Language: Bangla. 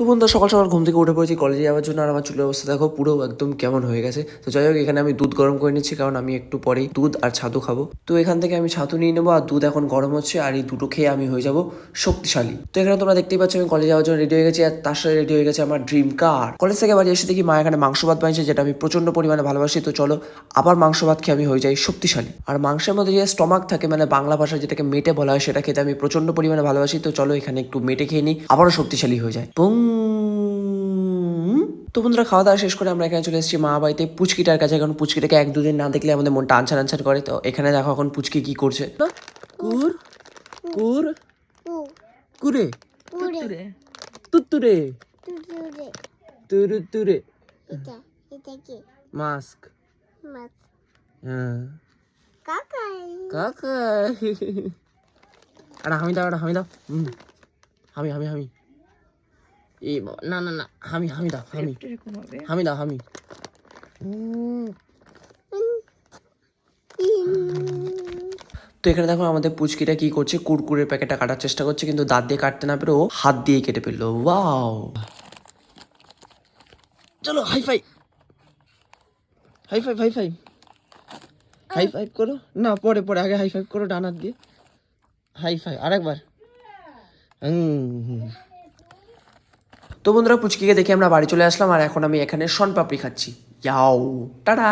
তো বন্ধু, সকাল সকাল ঘুম থেকে উঠে পড়েছি কলেজে যাওয়ার জন্য, আর আমার চুলের অবস্থা দেখো পুরো একদম কেমন হয়ে গেছে। তো যাই হোক, এখানে আমি দুধ গরম করে নিচ্ছি, কারণ আমি একটু পরেই দুধ আর ছাতু খাব। তো এখান থেকে আমি ছাতু নিয়ে নেব, আর দুধ এখন গরম হচ্ছে, আর এই দুটো খেয়ে আমি হয়ে যাব শক্তিশালী। তো এখানে তোমরা দেখতেই পাচ্ছ, আমি কলেজে যাওয়ার জন্য রেডি হয়ে গেছি, আর তার সাথে রেডি হয়ে গেছে আমার ড্রিম কার কলেজ থেকে বাড়ি এসে দেখি মা এখানে মাংস ভাত বানিয়েছে, যেটা আমি প্রচণ্ড পরিমাণে ভালোবাসি। তো চলো, আবার মাংস ভাত খেয়ে আমি হয়ে যাই শক্তিশালী। আর মাংসের মধ্যে যে স্টমাক থাকে মানে বাংলা ভাষায় যেটাকে মেটে বলা হয়, সেটা খেতে আমি প্রচণ্ড পরিমাণে ভালোবাসি। তো চলো, এখানে একটু মেটে খেয়ে নিই, আবারও শক্তিশালী হয়ে যায়। বুম তো বন্ধুরা খাওয়া দাওয়া শেষ করে আমরা এখানে চলে এসেছি মা বাড়িতে। পুচকিটার কাছে কারণ পুচকিটাকে এক দুদিন না দেখলে আমাদের মনটা আনছান আনছান করে। তো এখানে দেখো এখন পুচকি কি করছে। কুর কুর। কুরে পুরে তুতুরে তুরু তুরে মাস্ক। হ্যাঁ। কাকাই। আরে হামি দাও আরে হামি দাও। হুম হামি হামি। এই না না না হামি হামি দাও হামি হামি দাও হামি তো এখানে দেখো আমাদের পুচকিটা কি করছে? কুরকুরের প্যাকেটটা কাটার চেষ্টা করছে কিন্তু দাঁত দিয়ে কাটতে না পেরে ও হাত দিয়ে কেটে ফেলল। ওয়াও! চলো high five high five high five high five করো। না পরে পরে আগে হাই ফাইভ করো ডান হাত দিয়ে। হাই ফাইভ আরেকবার। হুম। তো বন্ধুরা পুচকিকে দেখে আমরা বাড়ি চলে আসলাম আর এখন আমি এখানে শন পাপড়ি খাচ্ছি। যাও টাটা।